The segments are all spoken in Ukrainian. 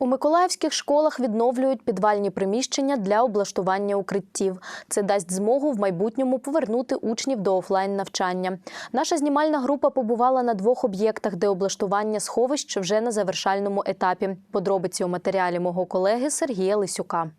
У миколаївських школах відновлюють підвальні приміщення для облаштування укриттів. Це дасть змогу в майбутньому повернути учнів до офлайн навчання. Наша знімальна група побувала на двох об'єктах, де облаштування сховищ вже на завершальному етапі. Подробиці у матеріалі мого колеги Сергія Лисюка.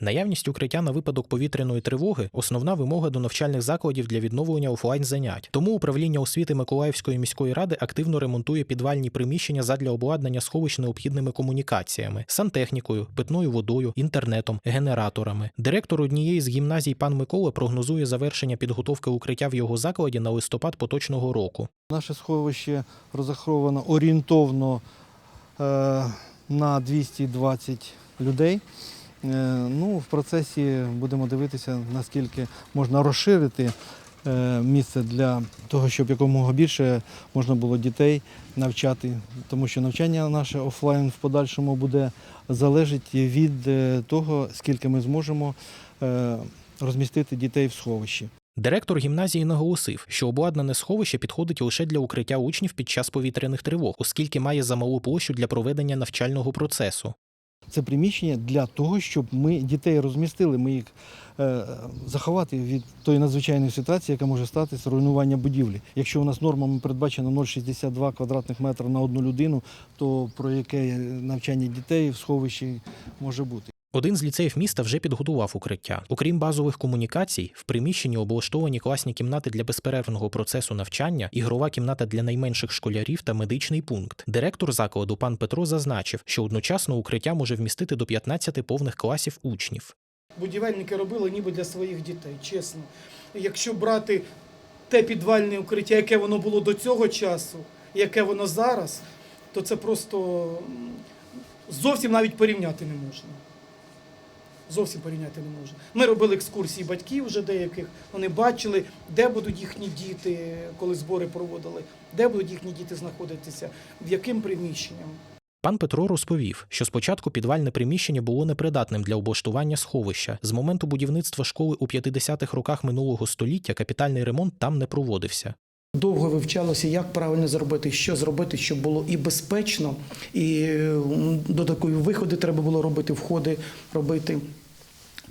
Наявність укриття на випадок повітряної тривоги основна вимога до навчальних закладів для відновлення офлайн занять. Тому управління освіти Миколаївської міської ради активно ремонтує підвальні приміщення задля обладнання сховищ необхідними комунікаціями, сантехнікою, питною водою, інтернетом, генераторами. Директор однієї з гімназій пан Микола прогнозує завершення підготовки укриття в його закладі на листопад поточного року. Наше сховище розраховано орієнтовно е, на 220 людей. Е, Ну, в процесі будемо дивитися, наскільки можна розширити е, місце для того, щоб якомога більше можна було дітей навчати, тому що навчання наше офлайн в подальшому буде залежить від е, того, скільки ми зможемо розмістити дітей в сховищі. Директор гімназії наголосив, що обладнане сховище підходить лише для укриття учнів під час повітряних тривог, оскільки має замалу площу для проведення навчального процесу. Це приміщення для того, щоб ми дітей розмістили, ми їх е, заховати від тої надзвичайної ситуації, яка може статися руйнування будівлі. Якщо у нас нормами передбачено 0,62 квадратних метра на одну людину, то про яке навчання дітей в сховищі може бути? Один з ліцеїв міста вже підготував укриття. Окрім базових комунікацій, в приміщенні облаштовані класні кімнати для безперервного процесу навчання, ігрова кімната для найменших школярів та медичний пункт. Директор закладу пан Петро зазначив, що одночасно укриття може вмістити до 15 повних класів учнів. Будівельники робили ніби для своїх дітей, чесно. Якщо брати те підвальне укриття, яке воно було до цього часу, яке воно зараз, то це просто зовсім навіть порівняти не можна. Зовсім порівняти не можна. Ми робили екскурсії батьків вже деяких, вони бачили, де будуть їхні діти, коли збори проводили, де будуть їхні діти знаходитися, в яким приміщенням. Пан Петро розповів, що спочатку підвальне приміщення було непридатним для облаштування сховища. З моменту будівництва школи у 50-х роках минулого століття капітальний ремонт там не проводився. Довго вивчалося, як правильно зробити, що зробити, щоб було і безпечно, і м, додаткові виходи треба було робити, входи робити.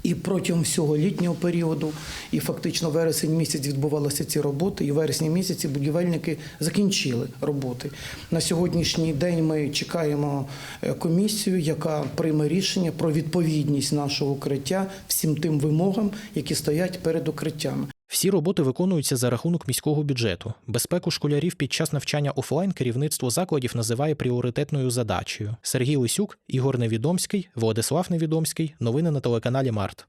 І протягом всього літнього періоду, і фактично вересень місяць відбувалися ці роботи, і в вересні місяці будівельники закінчили роботи. На сьогоднішній день ми чекаємо е, комісію, яка прийме рішення про відповідність нашого укриття всім тим вимогам, які стоять перед укриттями. Всі роботи виконуються за рахунок міського бюджету. Безпеку школярів під час навчання офлайн керівництво закладів називає пріоритетною задачею. Сергій Лисюк, Ігор Невідомський, Владислав Невідомський. Новини на телеканалі Март.